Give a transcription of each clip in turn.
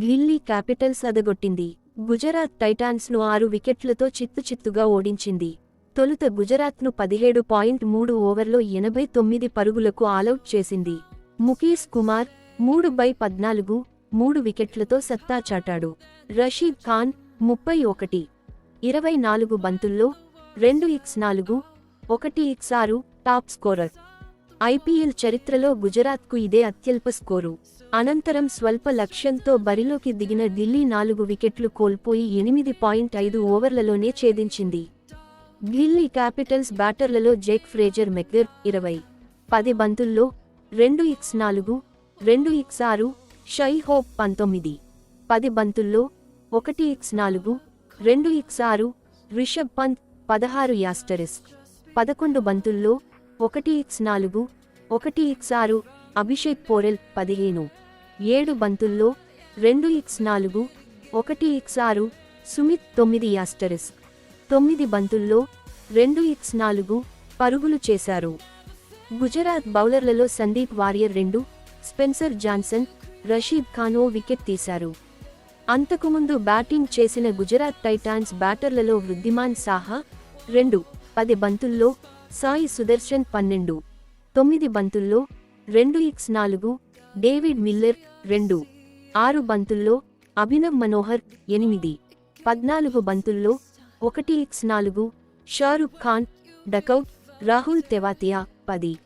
Delhi Capitals అదగొట్టింది. గుజరాత్ టైటాన్స్ను ఆరు వికెట్లతో చిత్తుచిత్తుగా ఓడించింది. తొలుత గుజరాత్ను పదిహేడు పాయింట్ మూడు ఓవర్లో ఎనభై తొమ్మిది పరుగులకు ఆలౌట్ చేసింది. ముఖేష్ కుమార్ మూడు బై పద్నాలుగు మూడు వికెట్లతో సత్తా చాటాడు. రషీద్ ఖాన్ ముప్పై ఒకటి ఇరవై నాలుగు బంతుల్లో రెండు ఇక్స్ నాలుగు ఒకటి ఇక్స్ ఆరు టాప్ స్కోరర్. ఐపీఎల్ చరిత్రలో గుజరాత్కు ఇదే అత్యల్ప స్కోరు. అనంతరం స్వల్ప లక్ష్యంతో బరిలోకి దిగిన ఢిల్లీ నాలుగు వికెట్లు కోల్పోయి ఎనిమిది పాయింట్ ఐదు ఓవర్లలోనే ఛేదించింది. ఢిల్లీ క్యాపిటల్స్ బ్యాటర్లలో జేక్ ఫ్రేజర్ మెక్గర్ ఇరవై పది బంతుల్లో రెండు ఇక్స్ నాలుగు రెండు ఇక్స్ ఆరు షై హోప్ పంతొమ్మిది పది బంతుల్లో ఒకటి ఇక్స్ నాలుగు రెండు ఇక్స్ ఆరు రిషబ్ పంత్ పదహారు యాస్టరిస్ పదకొండు బంతుల్లో ఒకటి ఇక్స్ నాలుగు ఒకటి ఇక్స్ ఆరు అభిషేక్ పోరెల్ పదిహేను. ఏడు బంతుల్లో రెండు ఇక్స్ నాలుగు ఒకటి ఇక్స్ ఆరు సుమిత్ తొమ్మిది యాస్టరిస్ తొమ్మిది బంతుల్లో రెండు ఇక్స్ నాలుగు పరుగులు చేశారు. గుజరాత్ బౌలర్లలో సందీప్ వారియర్ రెండు స్పెన్సర్ జాన్సన్ రషీద్ ఖాన్ ఓ వికెట్ తీశారు. అంతకుముందు బ్యాటింగ్ చేసిన గుజరాత్ టైటాన్స్ బ్యాటర్లలో వృద్ధిమాన్ సాహా రెండు పది బంతుల్లో సాయి సుదర్శన్ పన్నెండు తొమ్మిది బంతుల్లో రెండు ఇక్స్ నాలుగు డేవిడ్ మిల్లర్ రెండు ఆరు బంతుల్లో అభినవ్ మనోహర్ ఎనిమిది పద్నాలుగు బంతుల్లో ఒకటి ఇక్స్ నాలుగు షారుఖ్ ఖాన్ డకౌట్ రాహుల్ తెవాతియా పది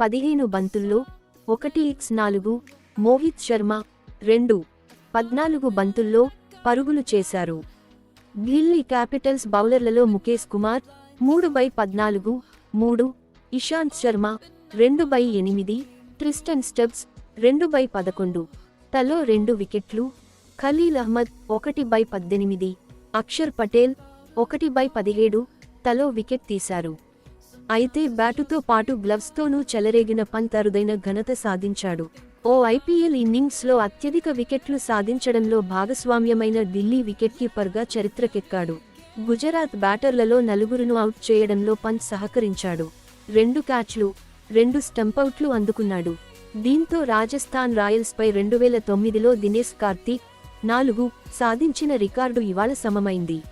పదిహేను బంతుల్లో ఒకటి ఇక్స్ నాలుగు మోహిత్ శర్మ రెండు పద్నాలుగు బంతుల్లో పరుగులు చేశారు. ఢిల్లీ క్యాపిటల్స్ బౌలర్లలో ముఖేష్ కుమార్ మూడు బై పద్నాలుగు మూడు ఇషాంత్ శర్మ రెండు బై ఎనిమిది ట్రిస్టన్ స్టెబ్స్ రెండు బై పదకొండు. తలో రెండు వికెట్లు ఖలీల్ అహ్మద్ ఒకటి బై పద్దెనిమిది అక్షర్ పటేల్ ఒకటి బై పదిహేడు తలో వికెట్ తీశారు. అయితే బ్యాటుతో పాటు గ్లవ్స్తోనూ చెలరేగిన పంత్ అరుదైన ఘనత సాధించాడు. ఓ ఐపీఎల్ ఇన్నింగ్స్లో అత్యధిక వికెట్లు సాధించడంలో భాగస్వామ్యమైన ఢిల్లీ వికెట్ కీపర్గా చరిత్రకెక్కాడు. గుజరాత్ బ్యాటర్లలో నలుగురును అవుట్ చేయడంలో పంత్ సహకరించాడు. రెండు క్యాచ్లు రెండు స్టంపౌట్లు అందుకున్నాడు. దీంతో రాజస్థాన్ రాయల్స్పై రెండు వేల తొమ్మిదిలో దినేష్ కార్తీక్ నాలుగు సాధించిన రికార్డు ఇవాళ సమమైంది.